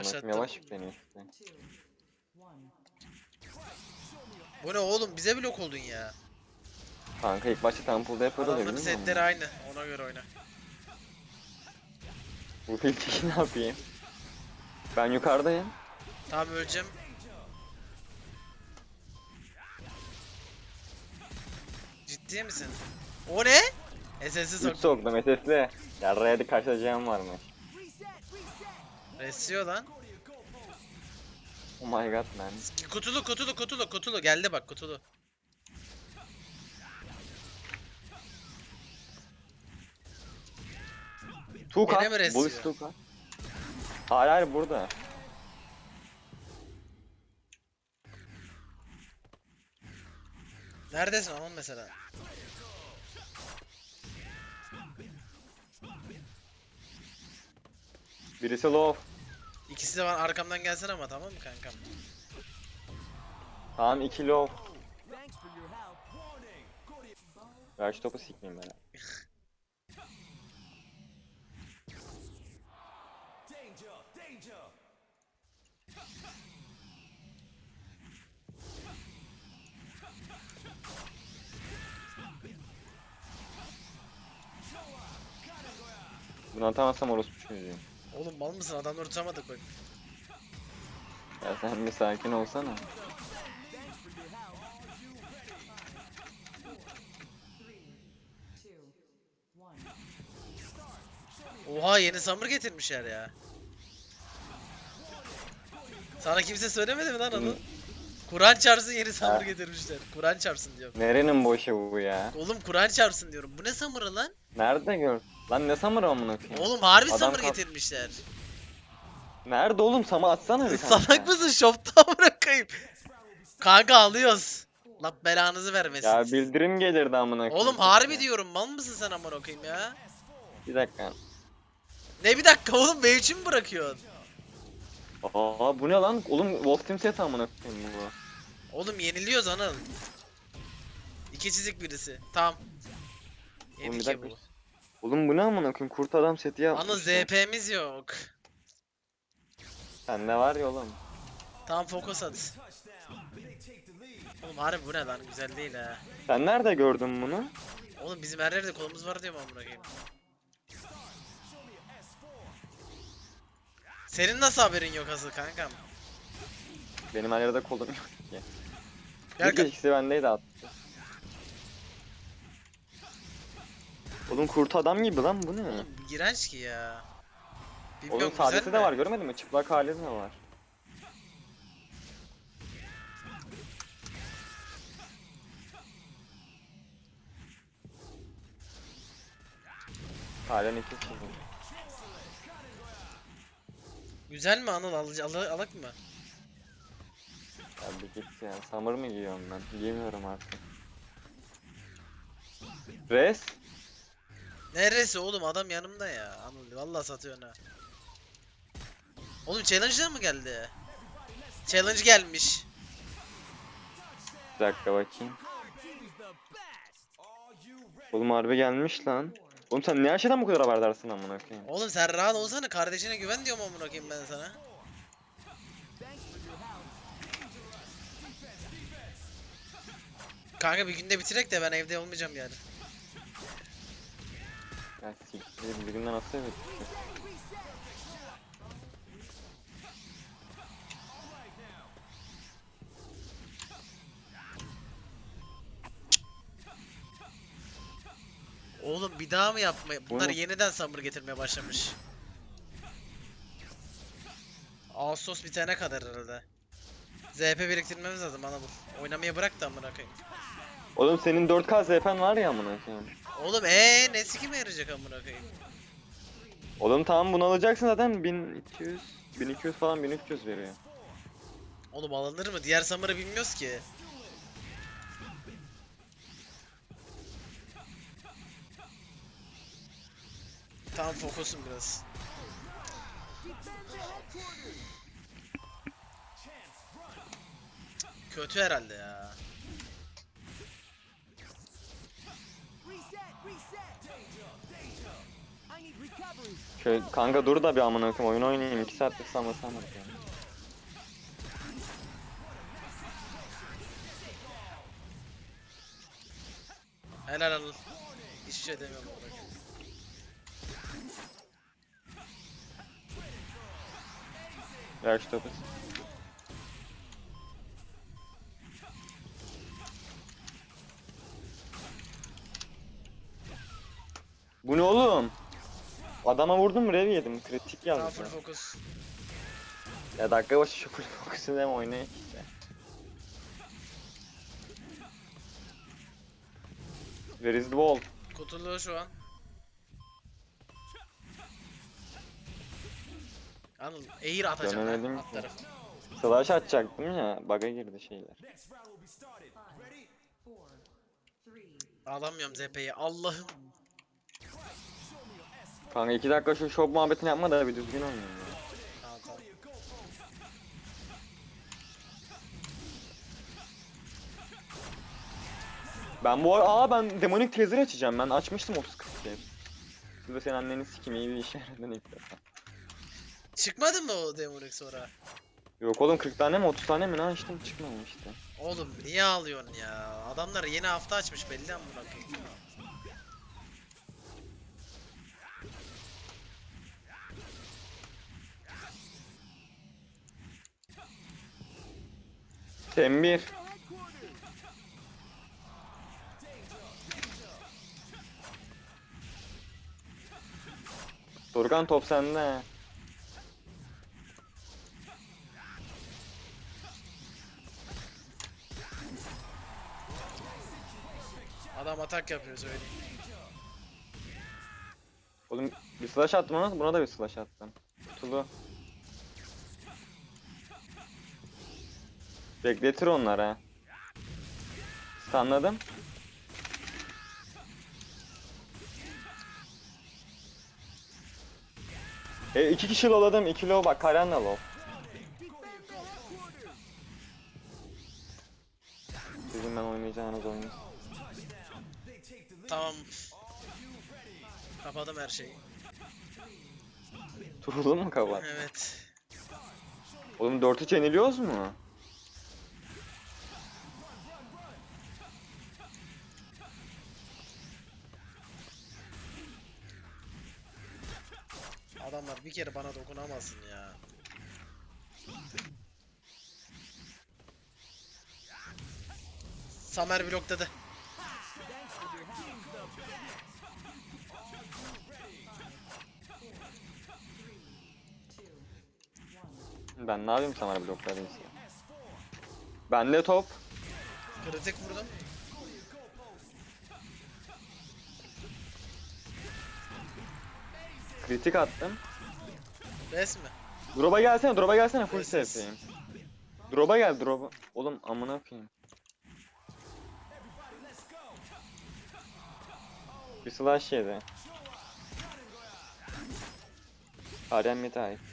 Başlattım. Yavaş yükleniyor. Bu ne oğlum bize blok oldun ya. Kanka ilk başta Temple'da yapıyordu da Adamların bilmiyorum. setleri aynı. Ona göre oyna. Bu filtreyi ne yapayım? Ben yukarıdayım. Tamam öleceğim. Ciddi misin? O ne? SS'i 3 soktum. soktum SS'le. Yarraya hadi karşılayacağım var mı? Resiyor lan. Oh my god man. Kutulu kutulu kutulu kutulu geldi bak kutulu. Two Gene mi resiyor? Bullish cut. Hayır hayır burada. Neredesin aman mesela? Birisi low. İkisi de var arkamdan gelsene ama tamam mı kankam? Tamam 2 low. Ya şu topu sikmeyeyim ben. Bunu atamazsam orospu çocuğuyum. Oğlum mal mısın adamları tutamadık bak. Ya sen bir sakin olsana. Oha yeni Summer getirmişler ya. Sana kimse söylemedi mi lan onu? Kur'an çarpsın yeni Ha. getirmişler. Kur'an çarpsın diyor. Nerenin boşu bu ya? Oğlum Kur'an çarpsın diyorum. Bu ne Summer'ı lan? Nerede gör? Lan ne samır amına koyayım? Oğlum harbi Adam kalk- getirmişler. Nerede oğlum? Sama atsana bir kanka. Salak mısın? Shop'ta bırakayım. Kanka alıyoruz. Allah belanızı vermesin. Ya bildirim gelirdi amına koyayım. Oğlum harbi diyorum. Mal mısın sen amına koyayım ya? Bir dakika. Ne bir dakika oğlum benim için mi bırakıyorsun? Aa bu ne lan? Oğlum Wolf Team set amına koyayım bu. Oğlum yeniliyoruz Anıl. İki çizik birisi. Tamam. Oğlum bir Yedik dakika. bu. Oğlum bu ne amına koyayım? Kurt adam seti yapmış. Anıl ZP'miz yok. Sende var ya oğlum. Tamam fokus at. Oğlum harbi bu ne lan güzel değil ha. Sen nerede gördün bunu? Oğlum bizim her yerde kolumuz var diyorum amına koyayım. Senin nasıl haberin yok asıl kankam? Benim her yerde kolum yok ki. Gel Bir ka- ikisi bendeydi attı. Oğlum kurt adam gibi lan bu ne? İğrenç ki ya. Bilmiyorum Oğlum güzel sadesi de var görmedin mi? Çıplak hali de var. Halen iki sıfır. Güzel mi Anıl alıcı al alak mı? Ya bir git ya. Summer mı giyiyorum ben? Giyemiyorum artık. Res? Neresi oğlum adam yanımda ya. Anıl vallahi satıyorsun ha. Oğlum challenge'lar mı geldi? Challenge gelmiş. Bir dakika bakayım. Oğlum harbi gelmiş lan. Oğlum sen ne her şeyden bu kadar haberdarsın amına koyayım? Oğlum sen rahat olsana kardeşine güven diyorum amına koyayım ben sana. Kanka bir günde bitirek de ben evde olmayacağım yani. Bir günden nasıl evet. Oğlum bir daha mı yapmaya? Bunlar yeniden Summer getirmeye başlamış. Ağustos bitene kadar herhalde. ZP biriktirmemiz lazım bana bu. Oynamayı bırak da amına koyayım. Oğlum senin 4K ZP'n var ya amına koyayım. Oğlum ee ne sikime yarayacak amına koyayım. Oğlum tamam bunu alacaksın zaten 1200 1200 falan 1300 veriyor. Oğlum alınır mı? Diğer Summer'ı bilmiyoruz ki. Tamam fokusum biraz. Kötü herhalde ya. Şöyle kanka dur da bir amına koyayım oyun oynayayım 2 saattir samasam ya. Helal Anıl. Hiçbir şey demiyorum orada. Ver şu topu. Bu ne oğlum? Adama vurdum rev yedim. Kritik Tamam yazdı. full fokus. Ya dakika başı şu full fokusu dem oynayın işte. Where is the ball? Kutulu şu an. Anıl eğir atacağım Dönemedim ha, ki. tarafı. Slash atacaktım ya. Bug'a girdi şeyler. Alamıyorum ZP'yi. Allah'ım. Kanka 2 dakika şu shop muhabbetini yapma da bir düzgün oynayın ya. Tamam tamam. Ben bu ara aa ben demonik tezer açacağım. Ben açmıştım 30 40 kez. Bu da senin anneni sikim iyi bir işe yaradın ilk defa. Çıkmadı mı o Demonik sonra? Yok oğlum 40 tane mi 30 tane mi ne açtım çıkmamıştı. Oğlum niye ağlıyorsun ya? Adamlar yeni hafta açmış belli amına koyayım. Tembir. Dorgan top sende. Adam atak yapıyor söyleyeyim. Oğlum bir slash attım ona buna da bir slash attım. Kutulu. Bekletir onlar ha. Anladım. E iki kişi loladım. iki low bak Karen de low. Sizin ben oynayacağınız oyunu. Tamam. Kapadım her şeyi. Turulun mu kapat? Evet. Oğlum 4-3 yeniliyoruz mu? Bir kere bana dokunamasın ya. Samer blokladı. Ben ne yapayım sana bloklarıyım Bende top. Kritik vurdum. Kritik attım. Res mi? Drop'a gelsene, drop'a gelsene full safe'yim. Drop'a gel, drop'a. Oğlum amına koyayım. Bir slash yedi. Harem mi ait?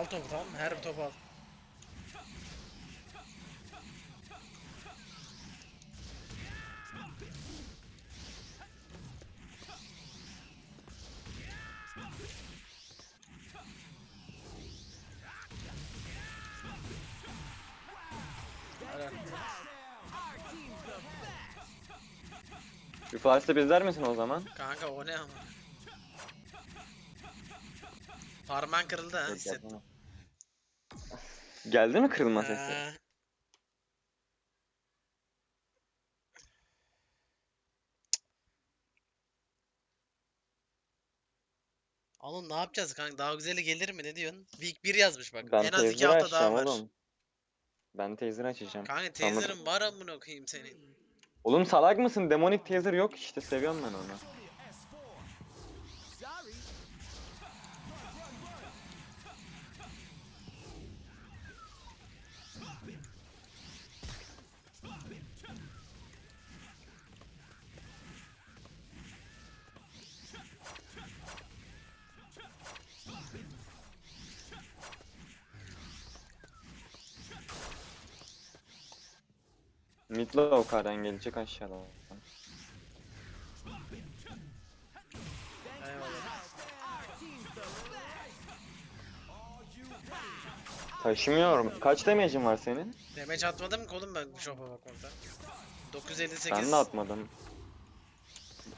Al topu tamam mı? Her bir topu al. Bir da bizler misin o zaman? Kanka o ne ama? Parmağın kırıldı ha hissettim. Geldi mi kırılma sesi? Ee, Oğlum ne yapacağız kanka? Daha güzeli gelir mi? Ne diyorsun? Week 1 yazmış bak. Ben en az 2 taser hafta daha açacağım var. oğlum. Ben taser açacağım. Kanka Tamam. teyzerim var amına koyayım senin. Oğlum salak mısın? Demonic taser yok işte seviyorum ben onu. Midlow kardan gelecek aşağıdan. Eyvallah. Taşımıyorum. Kaç damage'in var senin? Damage atmadım ki oğlum ben bu shop'a bakmakta. 958. Ben de atmadım.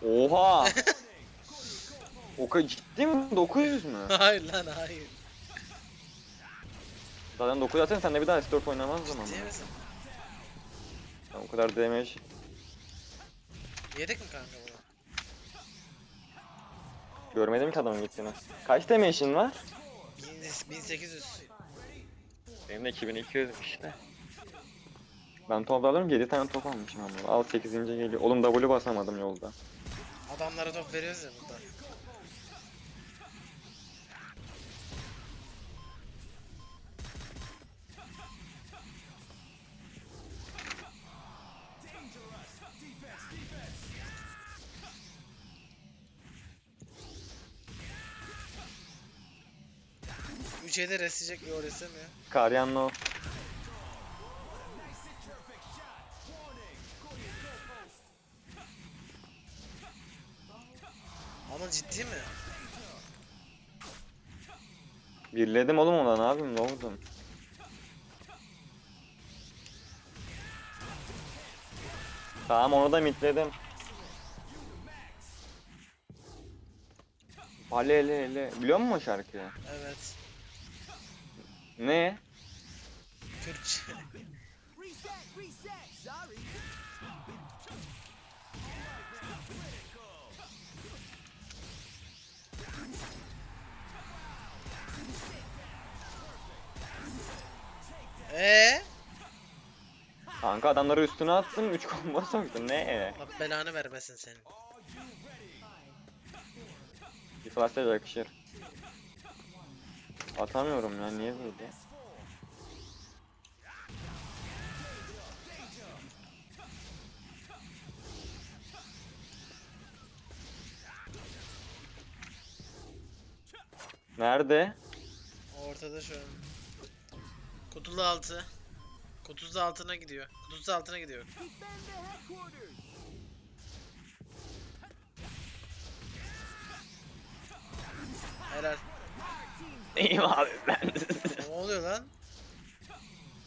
Oha! o kadar ciddi mi? 900 mü? hayır lan hayır. Zaten 900 atsan sen de bir daha S4 oynamazdım ama. Ciddi misin? Ben o kadar damage. Yedik mi kanka bunu? Görmedim ki adamın gittiğini. Kaç damage'in var? 1800. Benim de 2200 işte. Ben top alırım 7 tane top almışım ama. Al 8. geliyor. Oğlum W basamadım yolda. Adamlara top veriyoruz ya burada. Üç elde resleyecek, yo reslemiyor. Karyanlo. Ama ciddi mi? Birledim oğlum ona ne yapayım ne oldu? Tamam onu da mitledim. Alelele. Biliyor musun o şarkıyı? Evet. Ne? Türkçe. Eee? Kanka adamları üstüne attım 3 combo soktu. Ne? Allah belanı vermesin senin. Bir flash'ta yakışır. Atamıyorum ya niye böyle? Nerede? Ortada şu an. Kutulu altı. Kutusu altına gidiyor. Kutusu altına gidiyor. Helal. İyiyim abi ben. Ne oluyor lan?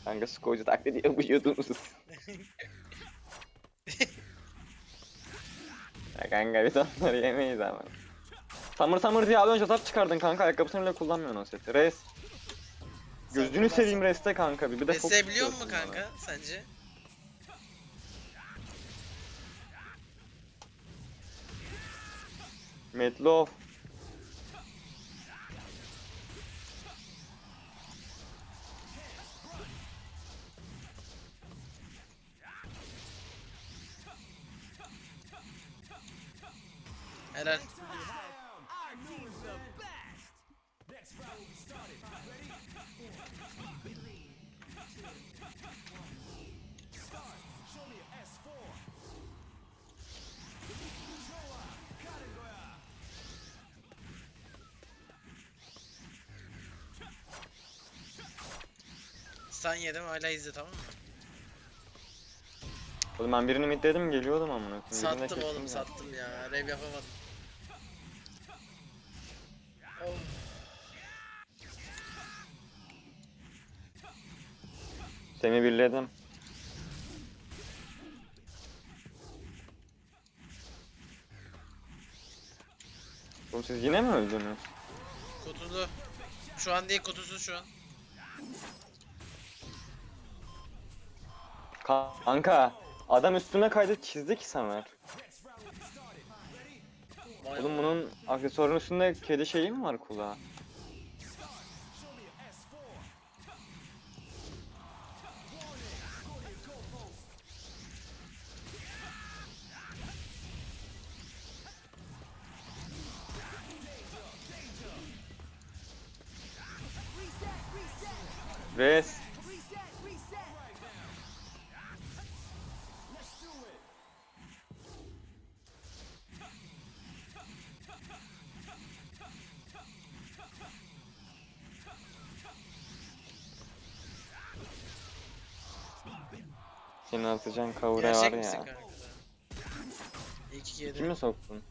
Kanka skocu taklidi yapıyordunuz. ya kanka biz onları yemeyiz ama. Summer Summer diye az önce zap çıkardın kanka ayakkabısını bile kullanmıyorsun o seti. Res. Gözünü seveyim reste kanka bir, bir de fokus Besleyebiliyor mu tutuyorsun bana. kanka sence? Metlof. Helal. Stun yedim hala izle tamam mı? Oğlum ben birini midledim geliyordum amına. koyayım. Birini de Sattım kestim oğlum ya. sattım ya. Rev yapamadım. Seni birledim. Oğlum siz yine mi öldünüz? Kutulu. Şu an değil kutusuz şu an. Kanka adam üstüne kaydı çizdi ki Samer. Vay Oğlum bunun aksesuarın üstünde kedi şeyi mi var kulağı? Reset. senin atacağın kavura var Gerçek misin ya. Kimi soktun?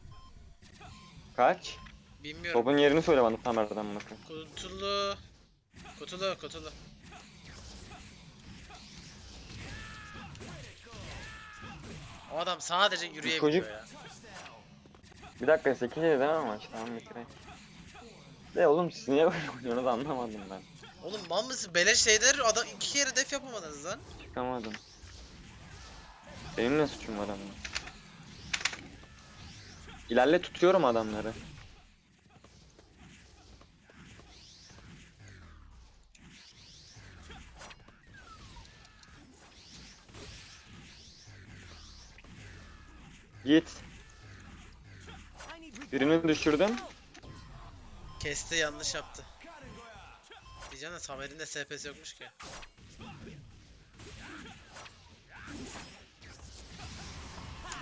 Kaç? Bilmiyorum. Topun yerini söyle bana tam aradan bakın. Kutulu. Kutulu kutulu. O adam sadece yürüyebiliyor çocuk- ya. Bir dakika 8 değil mi maç? Tamam bitireyim. De oğlum siz niye böyle oynuyorsunuz anlamadım ben. Oğlum mal mısın? Beleş şeyler adam iki kere def yapamadınız lan. Çıkamadım. Benim ne suçum var ama? İlerle tutuyorum adamları. Git. Birini düşürdüm. Kesti yanlış yaptı. Diyeceğim de Samer'in de SP'si yokmuş ki.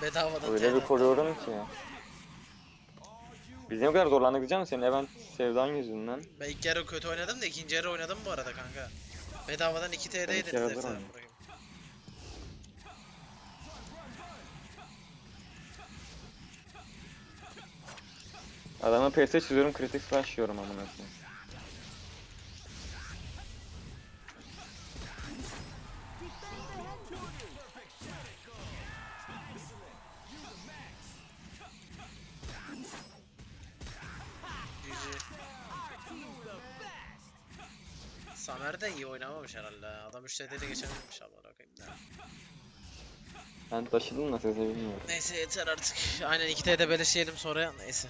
Bedavadan Öyle bir TR. koruyorum ki. Biz ne kadar zorlandık diyeceğim senin event sevdan yüzünden. Ben ilk yarı kötü oynadım da ikinci yarı oynadım bu arada kanka. Bedavadan 2 TR Ben hepsine oynadım. bırakayım. Adama PS çiziyorum kritik slash yiyorum amına koyayım. Samer de iyi oynamamış herhalde. Adam 3 TR'de geçememiş ama bakayım da. Ben taşıdım da size bilmiyorum. Neyse yeter artık. Aynen 2 TR'de beleş yiyelim sonra neyse.